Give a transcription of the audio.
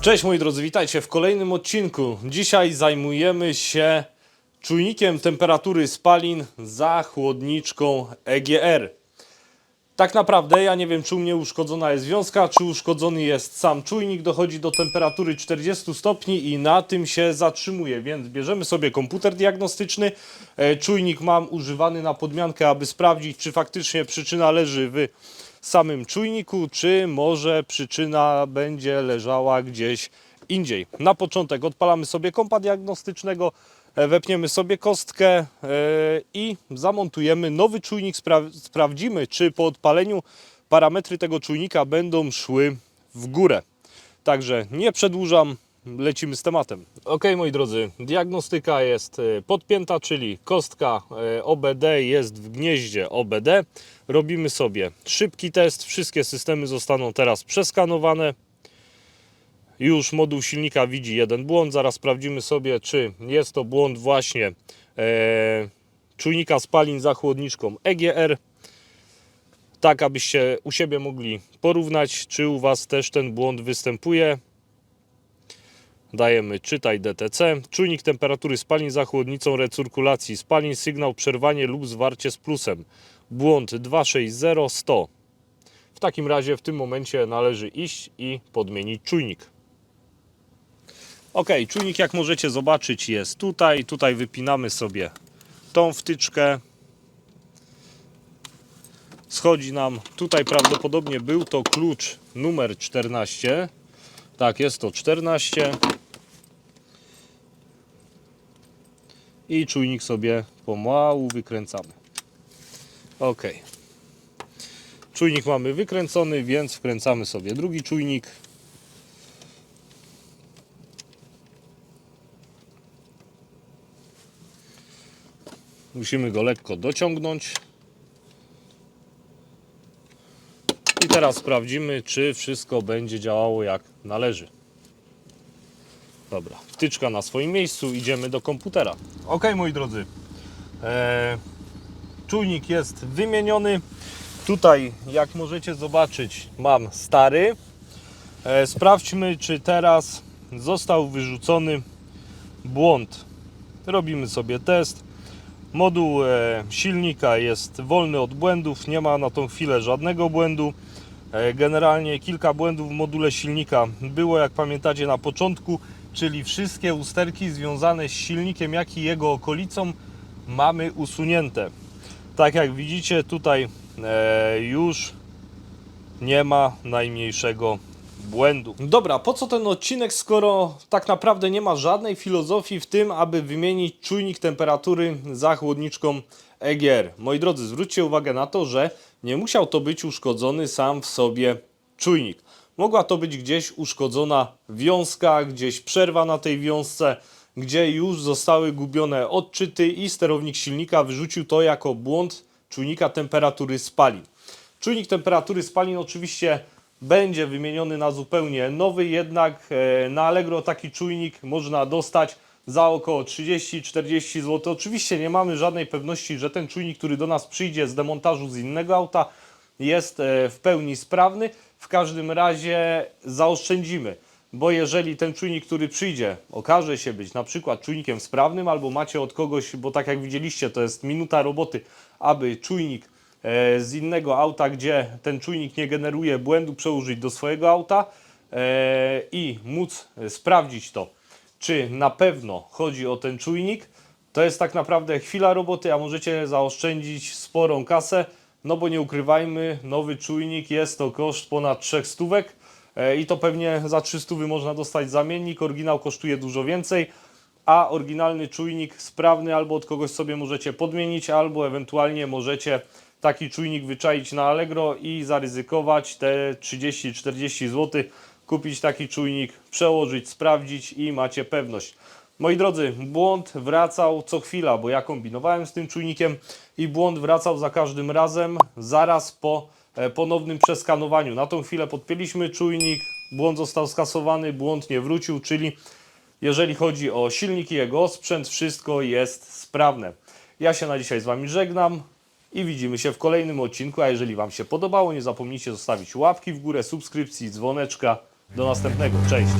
Cześć moi drodzy, witajcie w kolejnym odcinku. Dzisiaj zajmujemy się czujnikiem temperatury spalin za chłodniczką EGR. Tak naprawdę ja nie wiem, czy u mnie uszkodzona jest wiązka, czy uszkodzony jest sam czujnik. Dochodzi do temperatury 40 stopni i na tym się zatrzymuje, więc bierzemy sobie komputer diagnostyczny. E, Czujnik mam używany na podmiankę, aby sprawdzić, czy faktycznie przyczyna leży w samym czujniku, czy może przyczyna będzie leżała gdzieś indziej. Na początek odpalamy sobie kompa diagnostycznego, wepniemy sobie kostkę e, i zamontujemy nowy czujnik. Spra- sprawdzimy, czy po odpaleniu parametry tego czujnika będą szły w górę. Także nie przedłużam, lecimy z tematem. Ok, moi drodzy, diagnostyka jest e, podpięta, czyli kostka e, OBD jest w gnieździe OBD. Robimy sobie szybki test. Wszystkie systemy zostaną teraz przeskanowane. Już moduł silnika widzi jeden błąd. Zaraz sprawdzimy sobie, czy jest to błąd właśnie e, czujnika spalin za chłodniczką EGR. Tak, abyście u siebie mogli porównać, czy u Was też ten błąd występuje. Dajemy czytaj DTC. Czujnik temperatury spalin za chłodnicą recyrkulacji spalin, sygnał przerwanie lub zwarcie z plusem. Błąd 260 100. W takim razie w tym momencie należy iść i podmienić czujnik. Ok, czujnik jak możecie zobaczyć jest tutaj. Tutaj wypinamy sobie tą wtyczkę. Schodzi nam, tutaj prawdopodobnie był to klucz numer 14. Tak, jest to 14. I czujnik sobie pomału wykręcamy. Ok. Czujnik mamy wykręcony, więc wkręcamy sobie drugi czujnik. Musimy go lekko dociągnąć. I teraz sprawdzimy, czy wszystko będzie działało jak należy. Dobra, wtyczka na swoim miejscu, idziemy do komputera. Ok, moi drodzy. Eee, czujnik jest wymieniony. Tutaj, jak możecie zobaczyć, mam stary. E, sprawdźmy, czy teraz został wyrzucony błąd. Robimy sobie test. Moduł e, silnika jest wolny od błędów, nie ma na tą chwilę żadnego błędu. E, Generalnie kilka błędów w module silnika było, jak pamiętacie, na początku, czyli wszystkie usterki związane z silnikiem, jak i jego okolicą mamy usunięte. Tak jak widzicie, tutaj e, już nie ma najmniejszego błędu. Dobra, po co ten odcinek, skoro tak naprawdę nie ma żadnej filozofii w tym, aby wymienić czujnik temperatury za chłodniczką EGR? Moi drodzy, zwróćcie uwagę na to, że nie musiał to być uszkodzony sam w sobie czujnik. Mogła to być gdzieś uszkodzona wiązka, gdzieś przerwa na tej wiązce, gdzie już zostały gubione odczyty i sterownik silnika wyrzucił to jako błąd czujnika temperatury spalin. Czujnik temperatury spalin oczywiście będzie wymieniony na zupełnie nowy, jednak e, na Allegro taki czujnik można dostać za około 30-40 zł. Oczywiście nie mamy żadnej pewności, że ten czujnik, który do nas przyjdzie z demontażu z innego auta, jest e, w pełni sprawny. W każdym razie zaoszczędzimy, bo jeżeli ten czujnik, który przyjdzie, okaże się być na przykład czujnikiem sprawnym, albo macie od kogoś, bo tak jak widzieliście, to jest minuta roboty, aby czujnik z innego auta, gdzie ten czujnik nie generuje błędu, przełożyć do swojego auta e, i móc e, sprawdzić to, czy na pewno chodzi o ten czujnik, to jest tak naprawdę chwila roboty, a możecie zaoszczędzić sporą kasę, no bo nie ukrywajmy, nowy czujnik jest to koszt ponad 3 stówek e, i to pewnie za 300 można dostać zamiennik, oryginał kosztuje dużo więcej, a oryginalny czujnik sprawny albo od kogoś sobie możecie podmienić, albo ewentualnie możecie taki czujnik wyczaić na Allegro i zaryzykować te 30-40 zł, kupić taki czujnik, przełożyć, sprawdzić i macie pewność. Moi drodzy, błąd wracał co chwila, bo ja kombinowałem z tym czujnikiem i błąd wracał za każdym razem zaraz po e, ponownym przeskanowaniu. Na tą chwilę podpięliśmy czujnik, błąd został skasowany, błąd nie wrócił, czyli jeżeli chodzi o silnik i jego sprzęt, wszystko jest sprawne. Ja się na dzisiaj z Wami żegnam i widzimy się w kolejnym odcinku, a jeżeli Wam się podobało, nie zapomnijcie zostawić łapki w górę, subskrypcji, dzwoneczka. Do następnego, cześć!